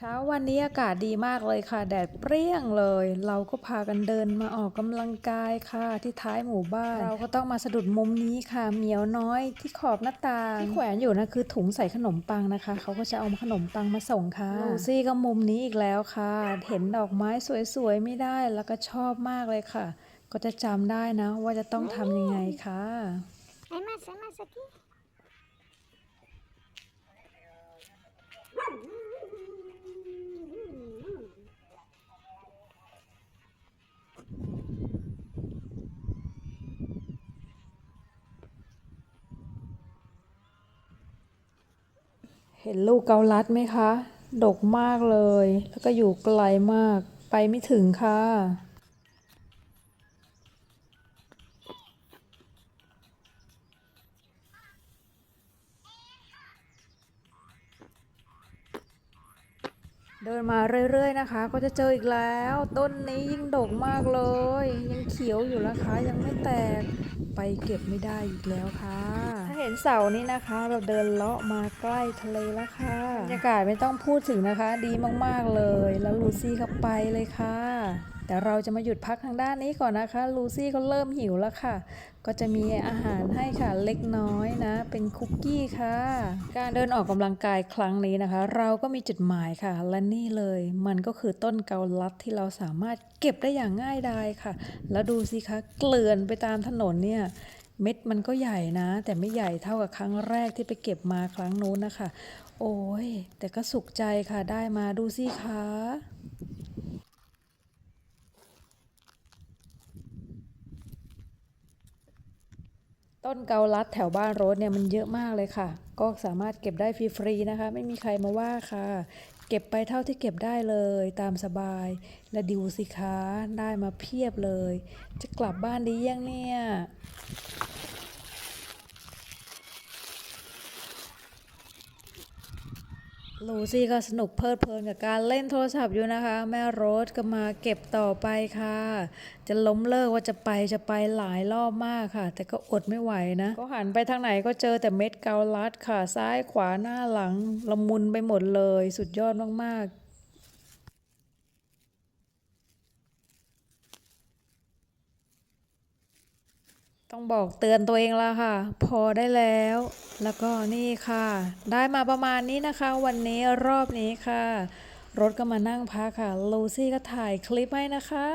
เช้าวันนี้อากาศดีมากเลยค่ะ แดดเปรี้ยงเลย เราก็พากันเดินมาออกกำลังกายค่ะ ที่ท้ายหมู่บ้าน เราก็ต้องมาสะดุดมุมนี้ค่ะเหมียวน้อยที่ขอบหน้าต่างที่แขวนอยู่นะคือถุงใส่ขนมปังนะคะ เขาก็จะเอาขนมปังมาส่งค่ะลูซี่ก็มุมนี้อีกแล้วค่ะ เห็นดอกไม้สวยๆไม่ได้แล้วก็ชอบมากเลยค่ะ ก็จะจำได้นะว่าจะต้องทำยังไงค่ะ Hay más, hay más aquí. เห็นลูกเกาลัดไหมคะ ดกมากเลย แล้วก็อยู่ไกลมาก ไปไม่ถึงค่ะ เดินมาเรื่อยๆนะคะ ก็จะเจออีกแล้ว ต้นนี้ยิ่งดกมากเลย ยังเขียวอยู่นะคะ ยังไม่แตก ไปเก็บไม่ได้อีกแล้วค่ะ เห็นเสานี้นะคะ เราเดินเลาะมาใกล้ทะเลแล้วค่ะบรรยากาศไม่ต้องพูดถึงนะคะ ดีมากๆเลย แล้วลูซี่ก็ไปเลยค่ะ แต่เราจะมาหยุดพักทางด้านนี้ก่อนนะคะ ลูซี่ก็เริ่มหิวแล้วค่ะ ก็จะมีอาหารให้ค่ะเล็กน้อยนะ เป็นคุกกี้ค่ะ การเดินออกกำลังกายครั้งนี้นะคะ เราก็มีจุดหมายค่ะ และนี่เลย มันก็คือต้นเกาลัดที่เราสามารถเก็บได้อย่างง่ายดายค่ะ แล้วดูสิคะเกลื่อนไปตามถนนเนี่ย เม็ดมันก็ใหญ่นะ แต่ไม่ใหญ่เท่ากับครั้งแรกที่ไปเก็บมาครั้งนู้นนะคะ โอ้ย แต่ก็สุขใจค่ะได้มาดูสิคะต้นเกาลัดแถวบ้านโรสเนี่ยมันเยอะมากเลยค่ะ ก็สามารถเก็บได้ฟรีๆนะคะ ไม่มีใครมาว่าค่ะ เก็บไปเท่าที่เก็บได้เลยตามสบาย และดูสิคะได้มาเพียบเลย จะกลับบ้านดียังเนี่ย ลูซี่ก็สนุกเพลิดเพลินกับการเล่นโทรศัพท์อยู่นะคะ แม่โรสก็มาเก็บต่อไปค่ะ จะล้มเลิกว่าจะไปจะไปหลายรอบมากค่ะ แต่ก็อดไม่ไหวนะ ก็หันไปทางไหนก็เจอแต่เม็ดเกาลัดค่ะ ซ้ายขวาหน้าหลังละมุนไปหมดเลย สุดยอดมากๆ ต้องบอกเตือนตัวเองแล้วค่ะ พอได้แล้ว แล้วก็นี่ค่ะ ได้มาประมาณนี้นะคะ วันนี้รอบนี้ค่ะ รถก็มานั่งพักค่ะ ลูซี่ก็ถ่ายคลิปให้นะคะ